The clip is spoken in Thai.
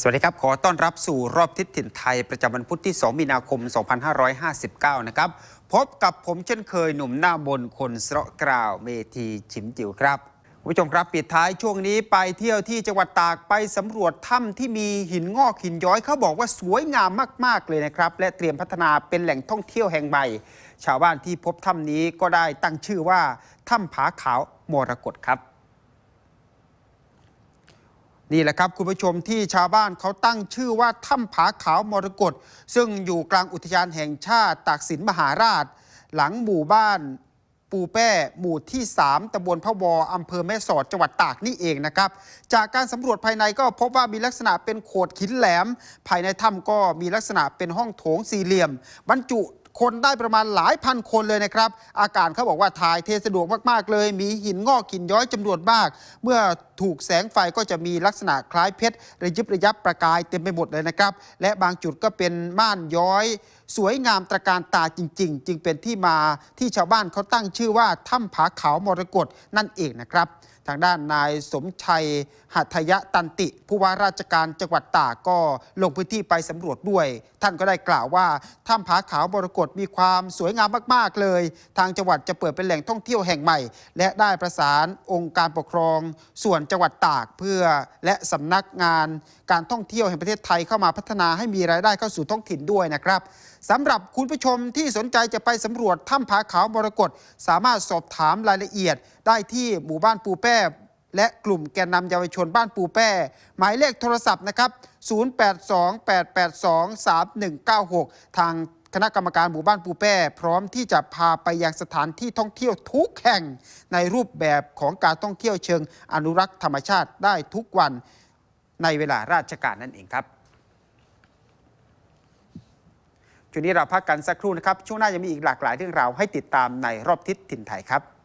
สวัสดีครับ ขอต้อนรับสู่รอบทิศถิ่นไทย ประจำวันพุธที่ 2 มีนาคม 2559 นะครับ พบกับผมเช่นเคยหนุ่มหน้าบนคนเสราะกล่าวเมทีชิมจิ๋วครับผู้ชมครับปิดท้ายช่วงนี้ไปเที่ยวที่จังหวัดตากไปสำรวจถ้ำที่มีหินงอกหินย้อยเขาบอกว่าสวยงามมาก ๆ เลยนะครับ และเตรียมพัฒนาเป็นแหล่งท่องเที่ยวแห่งใหม่ ชาวบ้านที่พบถ้ำนี้ก็ได้ตั้งชื่อว่าถ้ำผาขาวมรกตครับ นี่แหละครับคุณผู้ชมที่ชาวบ้านเขาตั้งชื่อว่าถ้ำผาขาวมรกตซึ่งอยู่กลางอุทยานแห่งชาติตากสินมหาราช หลังหมู่บ้านปูแป้หมู่ที่ 3ตำบลพะวออำเภอแม่สอดจังหวัดตากนี่เองนะครับ จากการสำรวจภายในก็พบว่ามีลักษณะเป็นโขดหินแหลม ภายในถ้ำก็มีลักษณะเป็นห้องโถงสี่เหลี่ยม บรรจุคนได้ประมาณหลายพันคนเลยนะครับ อากาศเขาบอกว่าถ่ายเทสะดวกมาก ๆ เลย มีหินงอกหินย้อยจำนวนมาก เมื่อถูกแสงไฟก็จะมีลักษณะคล้ายเพชรระยิบระยับประกายเต็มไปหมดเลยนะครับ และบางจุดก็เป็นม่านย้อย สวยงามตระการตาจริง ๆ จึงเป็นที่มาที่ชาวบ้านเขาตั้งชื่อว่าถ้ำผาขาวมรกตนั่นเองนะครับทางด้านนายสมชัยหัตถยะตันติ ผู้ว่าราชการจังหวัดตากก็ลงพื้นที่ไปสำรวจด้วย ท่านก็ได้กล่าวว่าถ้ำผาขาวมรกตมีความสวยงามมากๆเลย ทางจังหวัดจะเปิดเป็นแหล่งท่องเที่ยวแห่งใหม่ และได้ประสานองค์การปกครอง ส่วนจังหวัดตากเพื่อและสำนักงาน การท่องเที่ยวแห่งประเทศไทยเข้ามาพัฒนาให้มีรายได้เข้าสู่ท้องถิ่นด้วยนะครับสำหรับคุณผู้ชมที่สนใจจะไปสำรวจถ้ำผาขาวมรกตสามารถสอบถามรายละเอียด ได้ที่หมู่บ้านปูแป้และกลุ่มแกนนำเยาวชนบ้านปูแป้ หมายเลขโทรศัพท์นะครับ 0828823196 ทาง คณะกรรมการหมู่บ้านปูแป้ พร้อมที่จะพาไปยังสถานที่ท่องเที่ยวทุกแห่งในรูปแบบของการท่องเที่ยวเชิงอนุรักษ์ธรรมชาติได้ทุกวันในเวลาราชการนั่นเองครับช่วงนี้เราพักกันสักครู่นะครับ ช่วงหน้ายังมีอีกหลากหลายเรื่องราวให้ติดตามในรอบทิศถิ่นไทยครับ